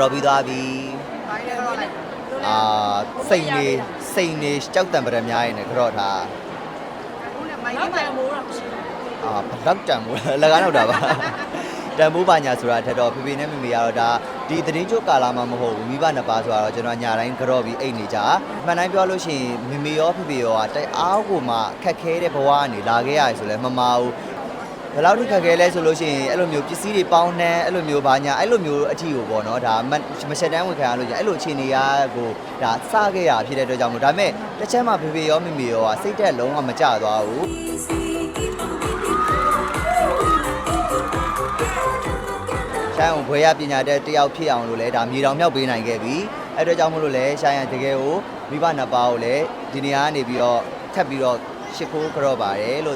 ကြော်ပြီးသွားပြီဘာလဲတော့လိုက်အာစိတ်နေစိတ်နေကြောက်တံပရများရင်လည်းကြော်ထားခုနမိုင်းနောက်မိုတိုင်းင်မိုးတော့မရှိဘူးအာဘလောက်တန်မိုးလဲလကားတော့တာပါတန်မိုးပါညာဆိုတာထက်တော့ဖေဖေနဲ့မေမေကတော့ဒါဒီသတင်းချုပ်ကာလာမှမဟုတ်ဘူးမိဘနှစ်ပါးဆိုတော့ကျွန်တော်ညာတိုင်းကြော်ပြီးအိတ်နေကြမှန်တိုင်းပြောလို့ရှိရင်မေမေရောဖေဖေရောကတိုက်အားကိုမှခက်ခဲတဲ့ဘဝကနေလာခဲ့ရတယ်ဆိုလဲမမဘူး ဘယ်လောက်ထိခက်ခဲလဲဆိုလို့ရှိရင်အဲ့လိုမျိုးပစ္စည်းတွေပေါင်းနှမ်းအဲ့လိုမျိုးဘာညာအဲ့လိုမျိုးအထီကိုပေါ့နော်ဒါမမရှက်တန်းဝင်ခံရလို့ညာအဲ့လိုအခြေအနေရကိုဒါစခဲ့ရဖြစ်တဲ့အတွက်ကြောင့်မို့ဒါပေမဲ့တစ်ချက်မှဖေဖေရောမေမေရောကစိတ်သက်လုံးဝမကြသွားဘူးရှိုင်းအောင်ဘွဲရပညာတဲ့တယောက်ဖြစ်အောင်လို့လဲဒါမြေတောင်မြောက်ပေးနိုင်ခဲ့ပြီအဲ့အတွက်ကြောင့်မို့လို့လဲရှိုင်းရတကယ်ကိုမိဘနှစ်ပါးကိုလည်းဒီနေရာကနေပြီးတော့ထပ်ပြီးတော့ရှ िख ိုးကြော့ပါတယ်လို့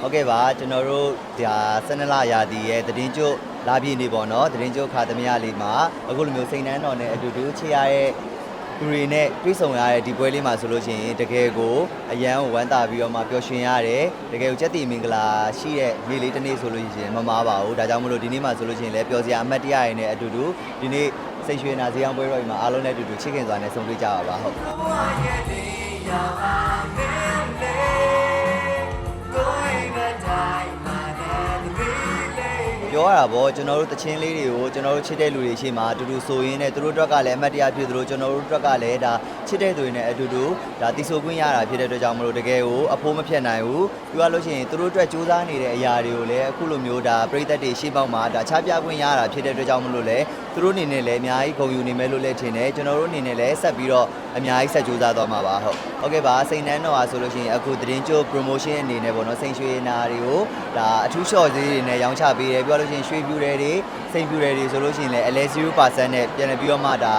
ဟုတ်ကဲ့ပါကျွန်တော်တို့ဒါ12လရာသီရဲ့သတင်းကျုပ်လာပြည့်နေပေါ့နော်သတင်းကျုပ်ခါသမယလေးမှာအခုလိုမျိုးစိန်နှန်းတော်နဲ့အတူတူချေရရဲ့သူတွေနဲ့တွေ့ဆုံရတဲ့ဒီပွဲလေးမှာဆိုလို့ရှိရင်တကယ်ကိုအရန်ကိုဝမ်းသာပြီးတော့မှပျော်ရွှင်ရတယ်တကယ်ကိုစက်တီမင်္ဂလာရှိတဲ့နေ့လေးတစ်နေ့ဆိုလို့ရှိရင်မမားပါဘူးဒါကြောင့်မလို့ဒီနေ့မှာဆိုလို့ရှိရင်လည်းပျော်စရာအမှတ်တရရနဲ့အတူတူဒီနေ့စိတ်ရွှင်နာဇေယျပွဲတော်ကြီးမှာအားလုံးနဲ့အတူတူချစ်ခင်စွာနဲ့ဆုံတွေ့ကြပါပါဟုတ် တာဗောကျွန်တော်တို့တချင်းလေးတွေကိုကျွန်တော်တို့ချစ်တဲ့လူတွေရှိမှအတူတူဆိုရင်းနဲ့သူတို့အတွက်ကလည်းအမှတ်တရဖြစ်သလိုကျွန်တော်တို့အတွက်ကလည်းဒါချစ်တဲ့သူတွေနဲ့အတူတူဒါတီဆိုခွင့်ရတာဖြစ်တဲ့အတွက်ကြောင့်မလို့တကယ်ကိုအဖိုးမဖြတ်နိုင်ဘူးပြောရလို့ရှိရင်သူတို့အတွက်စူးစမ်းနေတဲ့အရာတွေကိုလည်းအခုလိုမျိုးဒါပြိသက်တွေရှေ့ပေါက်မှာဒါချပြခွင့်ရတာဖြစ်တဲ့အတွက်ကြောင့်မလို့လည်း သူတို့အနေနဲ့လည်းအများကြီးဂုဏ်ယူနေမယ်လို့လည်းထင်တယ်ကျွန်တော်တို့အနေနဲ့လည်းဆက်ပြီးတော့အများကြီးဆက်စူးစမ်းသွားမှာပါဟုတ်ဟုတ်ကဲ့ပါစိန်နှန်းတော်ဟာဆိုလို့ရှိရင်အခုသတင်းကျိုး promotion အနေနဲ့ပေါ့နော်စိန်ရွှေနာတွေကိုဒါအထူး short သေးတွေနဲ့ရောင်းချပေးတယ်ပြောလို့ရှိရင်ရွှေပြူတယ်တွေစိန်ပြူတယ်တွေဆိုလို့ရှိရင်လည်းအလဲ0%နဲ့ပြန်လည်ပြီးတော့မှဒါ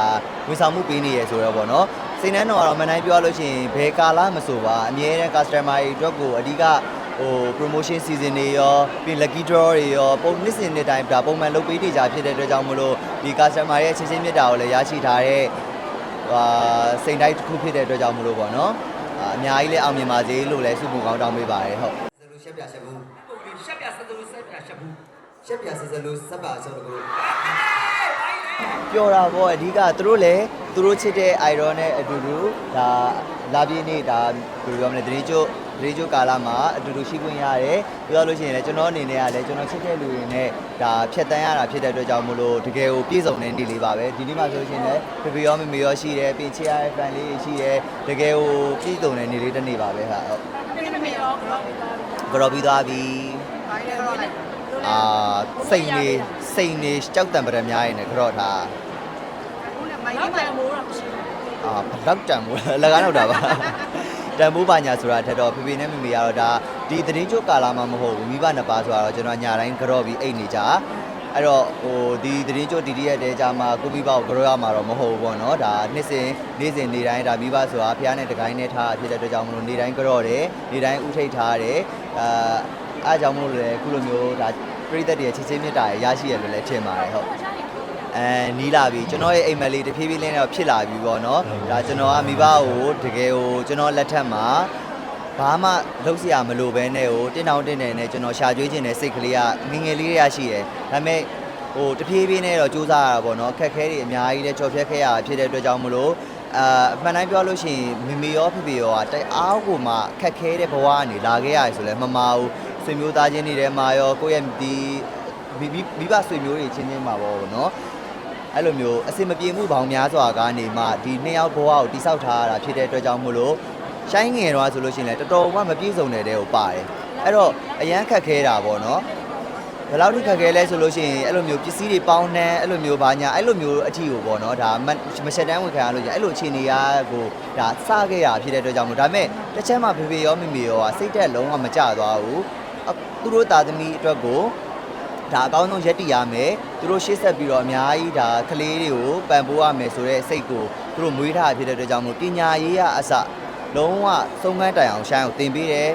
ဝန်ဆောင်မှုပေးနေရဆိုတော့ပေါ့နော်စိန်နှန်းတော်ကတော့မနိုင်ပြောလို့ရှိရင်ဘယ်ကာလမဆိုပါအမြဲတမ်း customer တွေအတွက်ကိုအဓိက ဟို promotion season တွေရောပြီး lucky draw တွေရောပုံနှစ်စဉ်နှစ်တိုင်းဒါပုံမှန်လုပ်ပေးနေကြဖြစ်တဲ့အတွက်ကြောင့်မလို့ဒီ customer ရဲ့ချင်းချင်းမြတ်တာကိုလည်းရရှိထားတဲ့ဟာစိန်တိုင်းတစ်ခုဖြစ်တဲ့အတွက်ကြောင့်မလို့ပေါ့နော်အာအများကြီးလည်းအောင်မြင်ပါစေလို့လည်းဆုမွန်ကောင်းတောင်းပေးပါတယ်ဟုတ်စလူရှက်ပြရှက်ဘူးပုံလေးရှက်ပြဆက်သူဆက်ပြရှက်ဘူးရှက်ပြစစလူစပ်ပါဆိုတော့ကိုပျော်တာပေါ့အဓိကသူတို့လည်းသူတို့ချစ်တဲ့ iron နဲ့အတူတူဒါလာပြင်းနေဒါဘယ်လိုပြောမလဲတရေကျို့ တရေကျို့ကာလာမှာအတူတူရှိခွင့်ရတယ်ပြောလို့ရှိရင်လည်းကျွန်တော်အနေနဲ့ကလည်းကျွန်တော်ချစ်တဲ့လူတွေနဲ့ဒါဖြတ်တန်းရတာဖြစ်တဲ့အတွက်ကြောင့်မလို့တကယ်ကိုပြည့်စုံတဲ့နေ့လေးပါပဲဒီနေ့မှာဆိုလို့ရှိရင်လည်းဖေဖေရောမေမေရောရှိတယ်ပြင်ချရတဲ့ fan လေးတွေရှိတယ်တကယ်ကိုပြည့်စုံတဲ့နေ့လေးတစ်နေ့ပါပဲဟာဟုတ်ပြင်းမရောတော့ပြီးသွားပြီကြော်ပြီးသွားပြီဘာလဲတော့လိုက်အာစိတ်နေစိတ်နေကြောက်တံပရများရင်လည်းကြော့ထားခုနမိုင်းနောက်မိုတိုင်းင်မိုးတော့မရှိဘူးအာဘလောက်တန်မိုးလဲလကားတော့တာပါ တန်မိုးပါညာဆိုတာထက်တော့ဖေဖေနဲ့မေမေကတော့ဒါဒီသတင်းချုပ်ကာလာမှမဟုတ်ဘူးမိဘနှစ်ပါးဆိုတော့ကျွန်တော်ညာတိုင်းကြော့ပြီးအိတ်နေကြအဲ့တော့ဟိုဒီသတင်းချုပ်ဒီဒီရဲ့တဲကြမှာကိုမိဘကိုကြော့ရမှာတော့မဟုတ်ဘူးပေါ့နော်ဒါနှစ်စဉ်နေ့စဉ်နေ့တိုင်းဒါမိဘဆိုတာဖះနဲ့တကိုင်းနဲ့ထားဖြစ်တဲ့အတွက်ကြောင့်မလို့နေ့တိုင်းကြော့တယ်နေ့တိုင်းဥထိတ်ထားတယ်အာအားကြောင့်မလို့လေအခုလိုမျိုးဒါပြိသက်တွေချစ်ချင်းမြတ်တာရရှိရလို့လည်းထင်ပါတယ်ဟုတ် အဲနီးလာပြီကျွန်တော်ရဲ့အိမ်မက်လေးတဖြည်းဖြည်းလေးနဲ့တော့ဖြစ်လာပြီပေါ့နော်ဒါကျွန်တော်ကမိဘကိုတကယ်ကိုကျွန်တော်လက်ထက်မှာဘာမှလုပ်စရာမလိုဘဲနဲ့ဟိုတင်းတောင်တင်းတယ်နဲ့ကျွန်တော်ရှာကျွေးခြင်းတဲ့စိတ်ကလေးကငငယ်လေးတွေကရှိတယ်ဒါပေမဲ့ဟိုတဖြည်းဖြည်းနဲ့တော့စူးစမ်းရတာပေါ့နော်ခက်ခဲတွေအများကြီးနဲ့ကြော်ဖြတ်ခဲ့ရတာဖြစ်တဲ့အတွက်ကြောင့်မလို့အာအမှန်တိုင်းပြောလို့ရှိရင်မမေရောဖေဖေရောကတိုက်အားကိုမှခက်ခဲတဲ့ဘဝကနေလာခဲ့ရတယ်ဆိုလဲမမဘူးဆွေမျိုးသားချင်းတွေထဲမှာရောကိုယ့်ရဲ့ဒီမိမိဘဆွေမျိုးတွေချင်းချင်းမှာပေါ့နော် အဲ့လိုမျိုးအစင်မပြေမှုပေါင်းများစွာကနေမှဒီနှစ်ယောက်ဘဝကိုတိဆောက်ထားရတာဖြစ်တဲ့အတွက်ကြောင့်မို့လို့ရှိုင်းငယ်တော့ဆိုလို့ရှိရင်လည်းတော်တော်မှမပြေစုံတဲ့တဲ့ကိုပါတယ်အဲ့တော့အရန်ခက်ခဲတာပေါ့နော်ဘယ်လောက်ထိခက်ခဲလဲဆိုလို့ရှိရင်အဲ့လိုမျိုးပစ္စည်းတွေပေါင်းနှမ်းအဲ့လိုမျိုးဘာညာအဲ့လိုမျိုးအထီကိုပေါ့နော်ဒါမမရှက်တန်းဝင်ခံရလို့ရအဲ့လိုအခြေအနေရာကိုဒါစခဲ့ရဖြစ်တဲ့အတွက်ကြောင့်မို့ဒါပေမဲ့တစ်ချက်မှဖေဖေရောမေမေရောကစိတ်သက်လုံးဝမကြသွားဘူးသူတို့သားသမီးအတွက်ကို ဒါအကောင်းဆုံးရက်တည်ရမယ်သူတို့ရှေ့ဆက်ပြီးတော့အများကြီးဒါကလေးတွေကိုပံ့ပိုးရမယ်ဆိုတဲ့စိတ်ကိုသူတို့မွေးထားဖြစ်တဲ့အတွက်ကြောင့်မို့ပညာရေးရအစလုံးဝသုံးကန်းတိုင်အောင်ရှိုင်းအောင်သင်ပေးတယ်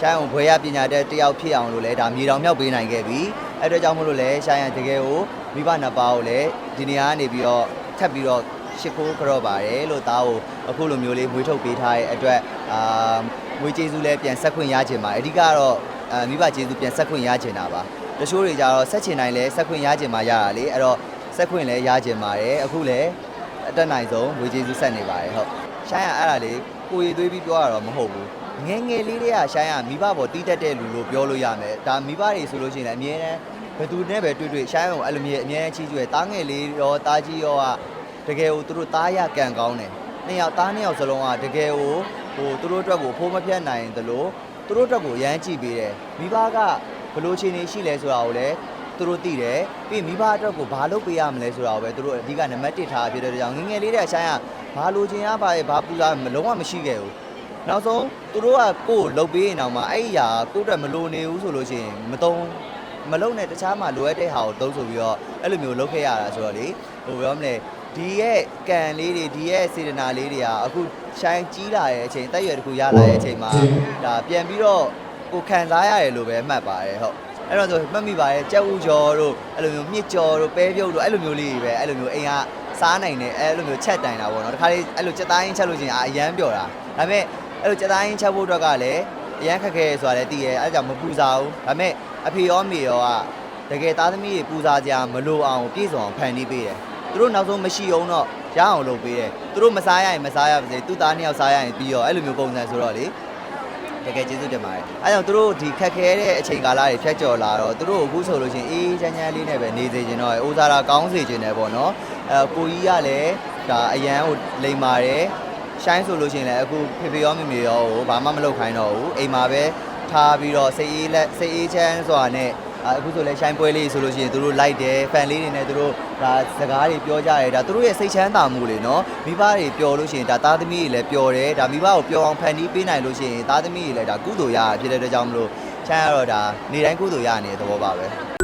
ရှိုင်းအောင်ဘွဲရပညာတဲ့တယောက်ဖြစ်အောင်လို့လည်းဒါမြေတောင်မြောက်ပေးနိုင်ခဲ့ပြီအဲ့အတွက်ကြောင့်မို့လို့လည်းရှိုင်းရတကယ်ကိုမိဘနှစ်ပါးကိုလည်းဒီနေရာကနေပြီးတော့ထပ်ပြီးတော့ရှ िख ိုးကြော့ပါတယ်လို့သားကိုအခုလိုမျိုးလေးမွေးထုတ်ပေးထားတဲ့အတွက်အာမွေးကျေးဇူးလည်းပြန်ဆက်ခွင့်ရချင်ပါတယ်အဓိကတော့အာမိဘကျေးဇူးပြန်ဆက်ခွင့်ရချင်တာပါ တချို့တွေကြတော့ဆက်ချင်တိုင်းလည်းဆက်ခွင့်ရချင်မှရတာလေအဲ့တော့ဆက်ခွင့်လည်းရချင်ပါတယ်အခုလည်းအတက်နိုင်ဆုံးမွေးကျေးဇူးဆက်နေပါတယ်ဟုတ်ရှိုင်းရအဲ့ဒါလေးကိုရည်သွေးပြီးပြောရတော့မဟုတ်ဘူးငယ်ငယ်လေးတွေကရှိုင်းရမိဘပေါ်တီးတက်တဲ့လူလို့ပြောလို့ရမယ်ဒါမိဘတွေဆိုလို့ရှိရင်လည်းအမြဲတမ်းဘယ်သူနဲ့ပဲတွေ့တွေ့ရှိုင်းအောင်အဲ့လိုမျိုးအမြဲတမ်းချီးကျူးတားငယ်လေးရောတားကြီးရောကတကယ်ကိုသူတို့တားရကန်ကောင်းတယ်နှစ်ယောက်တားနှစ်ယောက်စလုံးကတကယ်ကိုဟိုသူတို့အတွက်ကိုဖိုးမဖြတ်နိုင်တယ်လို့သူတို့အတွက်ကိုရမ်းကြည့်ပေးတယ်မိဘက ဘယ်လိုအခြေအနေရှိလဲဆိုတာကိုလည်းသူတို့သိတယ်ပြီးရင်မိဘအတွက်ကိုဘာလုပ်ပေးရမလဲဆိုတာကိုပဲသူတို့အဓိကနံပါတ်1ထားဖြစ်တဲ့ကြောင့်ငယ်ငယ်လေးတဲ့ရှိုင်းကဘာလိုချင်ရပါရဲ့ဘာပူစားမလုံးဝမရှိခဲ့ဘူးနောက်ဆုံးသူတို့ကကိုယ်လှုပ်ပေးရင်တော့မှအဲ့ဒီဟာကိုယ့်အတွက်မလိုနေဘူးဆိုလို့ရှိရင်မတုံးမလုံနဲ့တခြားမှာလိုအပ်တဲ့ဟာကိုသုံးဆိုပြီးတော့အဲ့လိုမျိုးလုပ်ခဲ့ရတာဆိုတော့လေဟိုပြောမလဲဒီရဲ့ကံလေးတွေဒီရဲ့စေတနာလေးတွေကအခုရှိုင်းကြီးလာတဲ့အချိန်တက်ရွယ်တစ်ခုရလာတဲ့အချိန်မှာဒါပြန်ပြီးတော့ ကိုခံစားရတယ်လို့ပဲမှတ်ပါတယ်ဟုတ်အဲ့တော့ဆိုမှတ်မိပါတယ်ကြက်ဥကျော်တို့အဲ့လိုမျိုးမြစ်ကျော်တို့ပဲပြုတ်တို့အဲ့လိုမျိုးလေးတွေပဲအဲ့လိုမျိုးအိမ်ကစားနိုင်တယ်အဲ့လိုမျိုးချက်တိုင်တာပေါ့နော်တခါလေးအဲ့လိုချက်သားရင်းချက်လို့ချင်းအာအရန်ပျော်တာဒါပေမဲ့အဲ့လိုကြက်သားရင်ချက်ဖို့အတွက်ကလည်းအရန်ခက်ခဲဆိုတာလည်းသိရဲအဲ့ဒါကြောင့်မပူစားဘူးဒါပေမဲ့အဖေရောမေရောကတကယ်သားသမီးတွေပူစားကြမလိုအောင်ပြည့်စုံအောင်ဖန်တီးပေးတယ်သူတို့နောက်ဆုံးမရှိအောင်တော့ရအောင်လုပ်ပေးတယ်သူတို့မစားရရင်မစားရပါစေသူ့သားနှစ်ယောက်စားရရင်ပြီးတော့အဲ့လိုမျိုးပုံစံဆိုတော့လေ တကယ်ကျေးဇူးတင်ပါတယ်အဲကြောင့်သူတို့ဒီခက်ခဲတဲ့အချိန်ကာလတွေဖြတ်ကျော်လာတော့သူတို့အခုဆိုလို့ရှိရင်အေးချမ်းချမ်းလေးနဲ့ပဲနေစေချင်တော့အိုးစားတာကောင်းစေချင်တယ်ပေါ့နော်အဲကိုကြီးကလည်းဒါအရန်ကိုလိမ်ပါတယ်ရှိုင်းဆိုလို့ရှိရင်လည်းအခုဖေဖေရောမေမေရောကိုဘာမှမလုပ်ခိုင်းတော့ဘူးအိမ်မှာပဲထားပြီးတော့စိတ်အေးလက်စိတ်အေးချမ်းစွာနဲ့အာအခုဆိုလည်းရှိုင်းပွဲလေးဆိုလို့ရှိရင်သူတို့လိုက်တယ်ဖန်လေးတွေနဲ့သူတို့ဒါစကားတွေပြောကြတယ်ဒါသူတို့ရဲ့စိတ်ချမ်းသာမှုလေနော်မိဘတွေပျော်လို့ရှိရင်ဒါသားသမီးတွေလည်းပျော်တယ်ဒါမိဘကိုပျော်အောင်ဖန်တီးပေးနိုင်လို့ရှိရင်သားသမီးတွေလည်းဒါကုသိုလ်ရတာဖြစ်တဲ့အတွက်ကြောင့်မလို့ချမ်းရတော့ဒါနေတိုင်းကုသိုလ်ရနေတဲ့သဘောပါပဲ